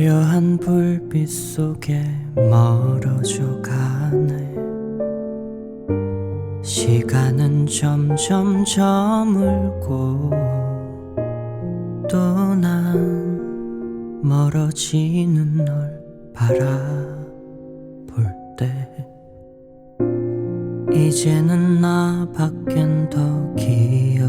화려한 불빛 속에 멀어져 가네. 시간은 점점 저물고 또 난 멀어지는 널 바라볼 때 이제는 나밖엔 더 기억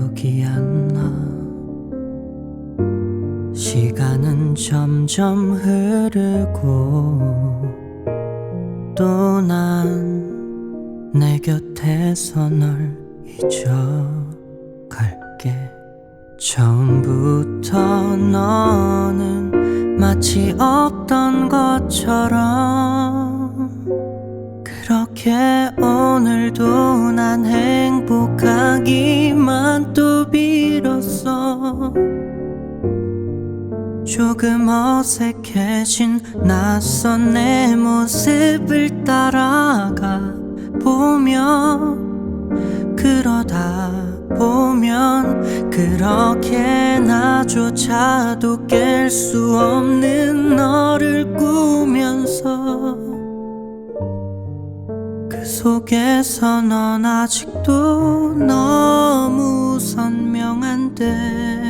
점점 흐르고 또 난 내 곁에서 널 잊어갈게. 처음부터 너는 마치 없던 것처럼 그렇게 오늘도 난 행복하기만 또 빌었어 조금 어색해진 낯선 내 모습을 따라가 보며 그러다 보면 그렇게 나조차도 깰 수 없는 너를 꾸면서 그 속에서 넌 아직도 너무 선명한데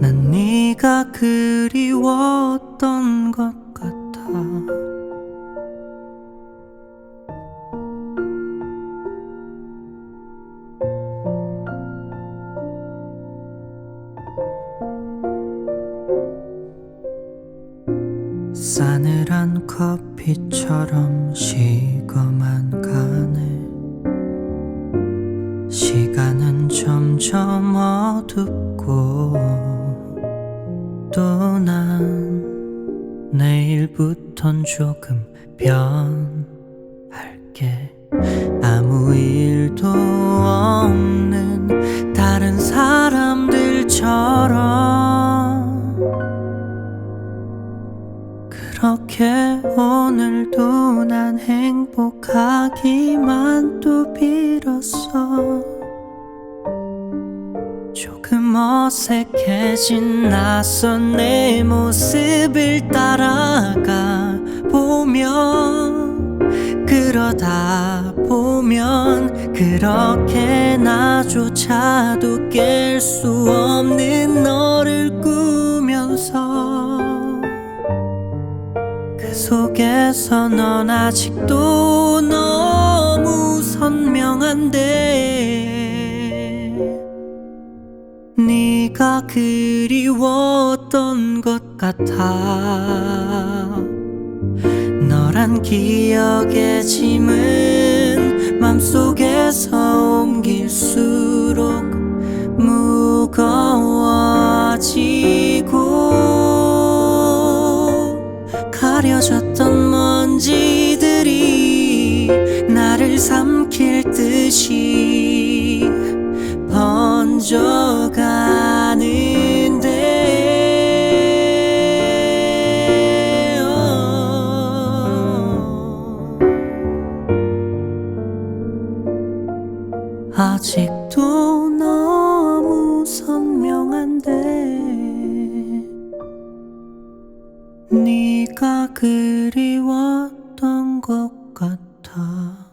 난 네가 그리웠던 것 같아. 싸늘한 커피처럼 식어만 가네 시간은 점점 어둡고. 또 난 내일부턴 조금 변할게. 아무 일도 없는 다른 사람들처럼. 그렇게 오늘도 난 행복하기만 또 빌었어 어색해진 낯선 내 모습을 따라가 보면 그러다 보면 그렇게 나조차도 깰 수 없는 너를 꾸면서 그 속에서 넌 아직도 너무 선명한데 네가 그리웠던 것 같아. 너란 기억의 짐은 맘속에서 옮길수록 무거워지고 가려졌던 먼지들이 나를 삼킬 듯이 번져가는데 어. 아직도 너무 선명한데 네가 그리웠던 것 같아